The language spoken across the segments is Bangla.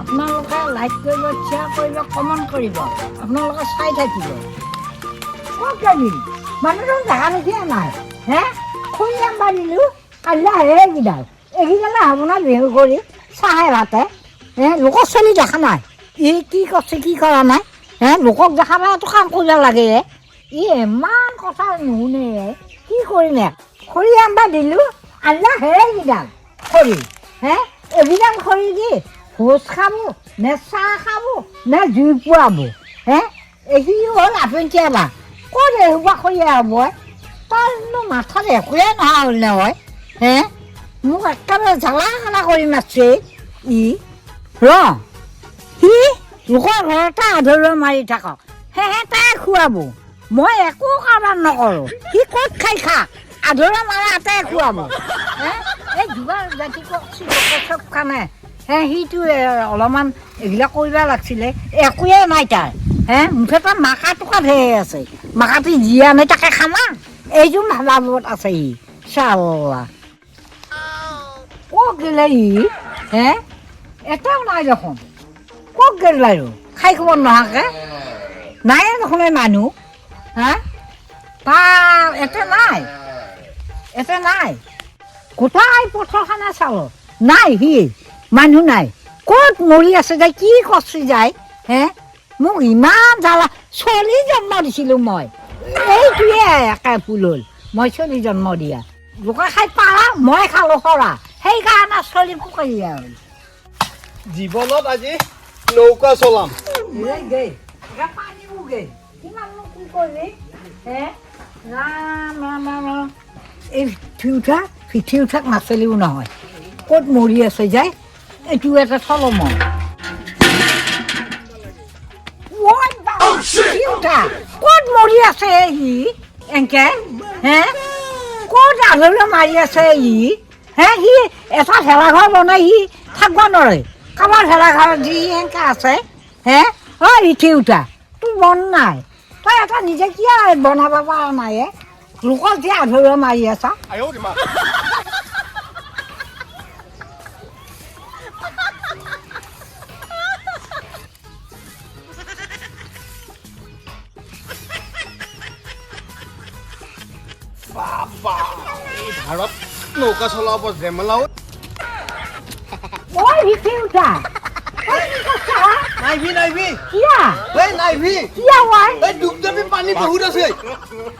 আপোনালোকে লাইক কৰিব শ্বেয়াৰ কৰিব কমেণ্ট কৰিব। আপোনালোকে চাই থাকিব। ক'ত লাগিল মানুহজন জেগা দেখিয়ে নাই, হে? আনবা দিলোঁ কাইলৈ আহে এইকেইডাল এইকেইডালে হ'ব না বিহু কৰি, চাহে ভাতে হে লোকৰ চলি দেখা নাই। ই কি কৰিছে, কি কৰা নাই? হে, লোকক দেখাবতো কাম কৰিব লাগে। ই ইমান কথা নুশুনে কি কৰিলে খৰি আনবা দিলোঁ আনলা হে এইকেইডাল খৰি হে? এইকেইডাল খৰি দি ভোজ খাব নে চাহ খাব নে জুই পুৱাব হে? এইখিনি হ'ল আপেঞ্চিয়াবা ক'ত এসোপা খৰিয়া হ'ব? তাৰনো মাথাত একোৱে নহা হ'ল নহয় হে? মোক একেবাৰে জ্বালা খানা কৰি মাৰছে ই ৰ সি লোকৰ ঘৰতে আধৰুৱা মাৰি থাকক। সেহেঁতাই খুৱাব। মই একো কাৰোবাৰ নকৰোঁ। সি ক'ত খাই খা? আধৰুৱা মাৰা এটাই খুৱাব। এই যোগাৰ জাতি চব কামে হে, সিটো অলপমান এইবিলাক কৰিব লাগিছিলে। একোৱে নাই তাৰ। হে, মুঠতে মাকা টুকাত হে আছে। মাকাটো যি আনে তাকে খামা। এইযোৰ ভাবাবত আছে সি চাল্লা ক'ত গেলে ই, হে? এটাও নাই দেখোন। ক'ত গেল বাৰু খাই খবৰ নহাকে নাই দেখোন মানুহ। হা? তাৰ, এতে নাই। এতে নাই। গোটাই পথাৰখানা চালো? নাই সি মানুহ নাই। ক'ত মৰি আছে যায় কি কচি যায় হে? মোক ইমান জ্বালা। চলি জন্ম দিছিলোঁ মই। এইটোৱে একে ফুল হ'ল। মই চলি জন্ম দিয়া। লোকে খাই পাৰা মই খালোঁ সৰা সেইকাৰণে চলি পুকাৰীয়া হ'ল জীৱনত আজি নৌকা চলাম। কিমাননো কি কৰিবি হে? ৰাম ৰাম ৰাম। এই পিঠি উঠা পিঠি উঠাক নাচলিও নহয়। ক'ত মৰি আছে যায় এইটো এটা পিঠি উঠা ক'ত মৰি আছে সি এনকে হে? ক'ত আধৰুৱা মাৰি আছে সি হে সি এটা ভেলাঘৰ বনাই সি থাকিব নোৱাৰে। কাৰোবাৰ ভেলাঘৰ যি এনেকৈ আছে হে? ঐ ইঠি উঠা তোৰ মন নাই। তই এটা নিজে কিয় বনাব পৰা নাই হে? লোকক যে আধৰুৱা মাৰি আছা বাবা এই ধাৰত নৌকা চলাব জেমেলাও ঐ ইঠি উঠা ঐ, কি কৈছা? নাইভি নাইভি কিয়া এই নাইভি কিয়া ঐ এই ডুবডুবি পানী বহুত আছে তোৰ মাথাত পাৰা গেলে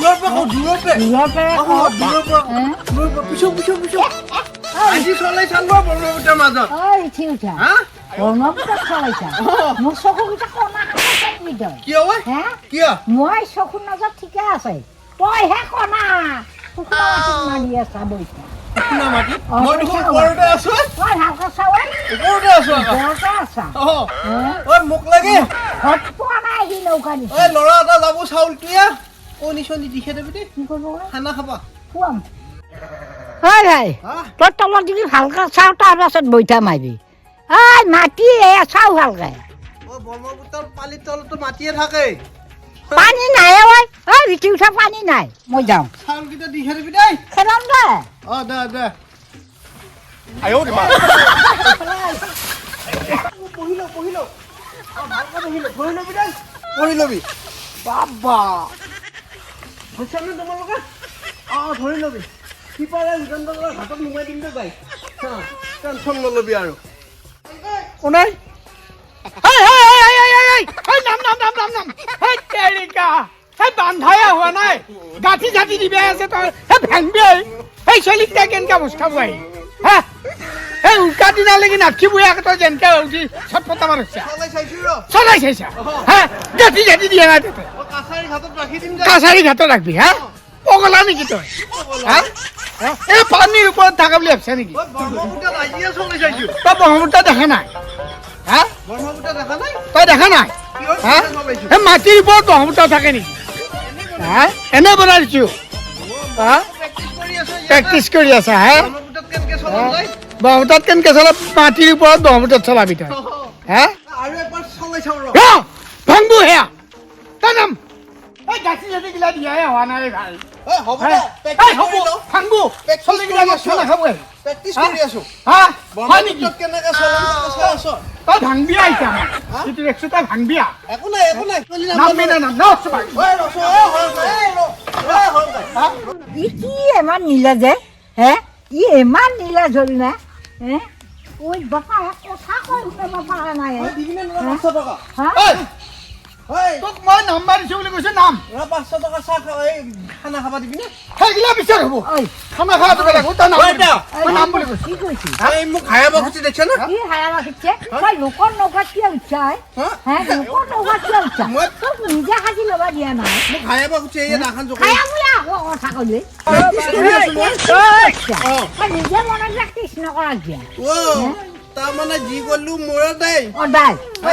কওঁ। দূৰৰ পৰা হে? দূৰৰ পৰা পিছক পিছক পিছক ঐ, আজি চলাই চাব ব্ৰহ্মপুত্ৰৰ মাজত ঐ, উঠি উঠা। হা ব্ৰহ্মপুত্ৰত চলাইছা। মোৰ চকুকেইটা কণা তই। কিয় ঐ? হে? কিয়? মই চকুৰ নজৰ ঠিকে আছে। তইহে কণা শুকুৰা মাটিত মাৰি আছা বৈছা মই দেখোন ওপৰতে আছো তই ভালকে চাৱে ওপৰতে আছো আকৌ আছা। হে? ঐ মোক লাগে। ঘৰত পোৱা নাই সি নৌকা ঐ ল'ৰা এটা যাব চাউল কণী চনি দিছে দেবি দেই কি কৰিব লাগে? খানা খাবা। খুৱাম হয় ভাই হা তই তলত যদি ভালকে চাওঁ তাৰপাছত বৈঠা মাৰিবি ঐ মাটি এয়া চাওঁ ভালকে ব্ৰহ্মপুত্ৰৰ পানীৰ তলতো মাটিয়ে থাকে। পানী নাই ঐ। ঐ ভিতি উঠা পানী নাই। মই যাওঁ। চাউলকেইটা দেই। খেলাম দে। অ দে দে। পঢ়ি ল পঢ়ি ভালকে লবি দেই। পঢ়ি লবি। বাবা। হৈছে নে তোমালোকে অ ধৰি লবি। সিপাৰে যুগেন্দ্ৰৰ হাতত মোমাই দিম দে বাই টেনশ্যন নলবি আৰু। কোনাই বান্ধায়ে হোৱা নাই। গাঁঠি চাঠি দিবে আছে তই। ভাঙবে সেই চলিক তাই কেনেকৈ বস্তু খাব আহি? সেই উল্টা দিনালৈকে নাচিবই আকৌ তই যেনেকে উঠি চটপটা মাৰিছা চলাই চাইছো চলাই চাইছা? হে গাঁঠি চাঠি দিয়া নাই তাতে। কাছাৰীৰ হাতত দিম দে। ঘাটত ৰাখবি হা? পগলা নেকি তই? থকা বুলি ভাবিছা নেকি? চলি তই ব্ৰহ্মপুত্ৰ দেখা নাই? হা? ব্ৰহ্মপুত্ৰ দেখা নাই? দেখা চলাইছো এই মাটিৰ ওপৰত ব্ৰহ্মপুত্ৰ থাকে নেকি? হা? এনে বনাই দিছো। হা? প্ৰেক্টিচ কৰি আছো ইয়াত। প্ৰেক্টিচ কৰি আছা হা? ব্ৰহ্মপুত্ৰত কেনেকে চলাব যায় ব্ৰহ্মপুত্ৰত কেনেকে চলা মাটিৰ ওপৰত ব্ৰহ্মপুত্ৰত চলাবি তই। হা? ভাংবো সেয়া। তই নাম এই গাখীৰ চাখীৰ গিলা দিয়াই হোৱা নাই লওঁ ভাংবো প্ৰেক্টিচ চলিগিলা কৰি মোক আছো। চলাই খাবই প্ৰেক্টিচ কৰি আছো। হা? হয় নেকি? কেনেকে তই ভাংবি আহিছা? এইটো দেখছ তই একো নাই একো নাই। চলি নাম নাম। ন হৰকাই। ই কি নীলা যে হে? ই ইমান নীলা ঝল নে? হে ঐ বাপা কথা কৈ উঠাব পৰা নাই। ঐ, তোক মই নাম্বাৰ দিছো বুলি কৈছো নাম। পাঁচশো টকা চাহ খানা খাবা দিবি নে? সেইগিলা বিচাৰ হ'ব। নাম নাম বুলি কৈছো। কি কৈছি? এই মোক হায়া বকুচি দেখছে না? কি হায়া লোকৰ নৌকাত কিয় উঠছা হা? লোকৰ নৌকাত কিয় মই- তোক নিজে সাজি ল'বা দিয়া নাই। মোক হায়া বকুচি এই নাখান জোকাৰি। হায়া বোলে আকৌ কথা ক'লি নিজে মনত নকৰাক দিয়া অ, তাৰমানে যি কলো মোৰে দেই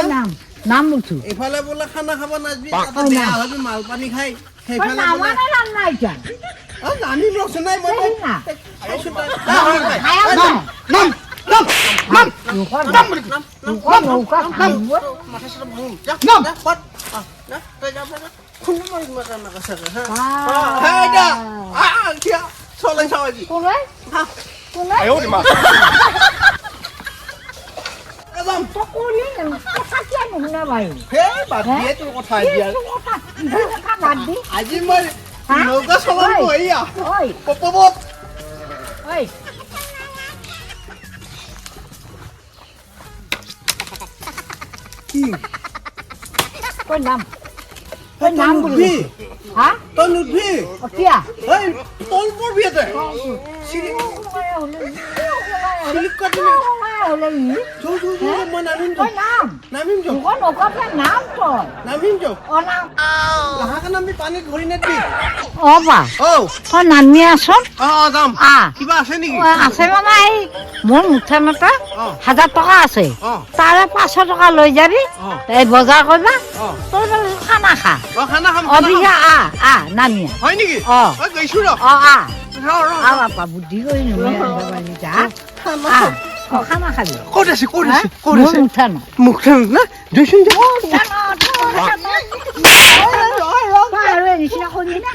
নাম। নাম উঠো এইফালে বোলে খানা খাব তাতে বেয়া মাল পানী খাই। সেইফালে নামানে নাম নাই অ, জানিম ৰচোন নাই মই না। নাম নাম নাম। যা, পদ। অ, যা, তই যা, যা, যা। খুন্দা মাৰিম মই তাৰ নাকা চাকা, হা? Ah. অ, হেই দা। আহ, কিয়া? চলাই চাওঁ আজি। কোনে হা। কোনে এ, যাম। তই ক'লি নে? কথা কিয় নুশুনা বাৰু হেই, বাদ হে? দিয়ে তোৰ কথা কি এতিয়া। তোৰ কথা? ইটোৰ কথা বাদ দি আজি মই হা? নৌকা চলাম ঐ, এয়া ঐ, পপ, পপ, পপ। ঐ। কি? তই নাম তই তই নাম বুলি নুঠবি? হা তই নুঠবি? অ, কিয়া হেই, তল পৰবি ইয়াতে। চিৰি- চিলিক কাটি নাম। নামিম নাম নামিম যো। অ নাম লাহেকে নামি পানীত ধৰি নেদবি। অ বা। নামি আছোন অ, অ, যাম। আ। কিবা আছে নেকি? আছে মানে এই মোৰ মুঠান এটা হাজাৰ টকা আছে। তাৰে পাঁচশো টকা লৈ যাবি। এই বজাৰ কৰিবা। অ। তই বোলে খানা খা। অ, খানা খাম, খাম। আ আ নামি হয় নেকি? অ। অ, গৈছো ৰ। অ আ বাপা বুদ্ধি কৰি নুমে যা মোৰ আছে মুঠান মুখখন না জয়চোন যা তই আৰু এই নিচিনা কৰিবি না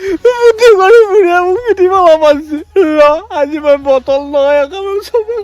Ah. বুদ্ধি কৰি বুঢ়িয়া মোক পিটিব পাৰছে ৰ আজি মই বটল লগাই একেবাৰে চবে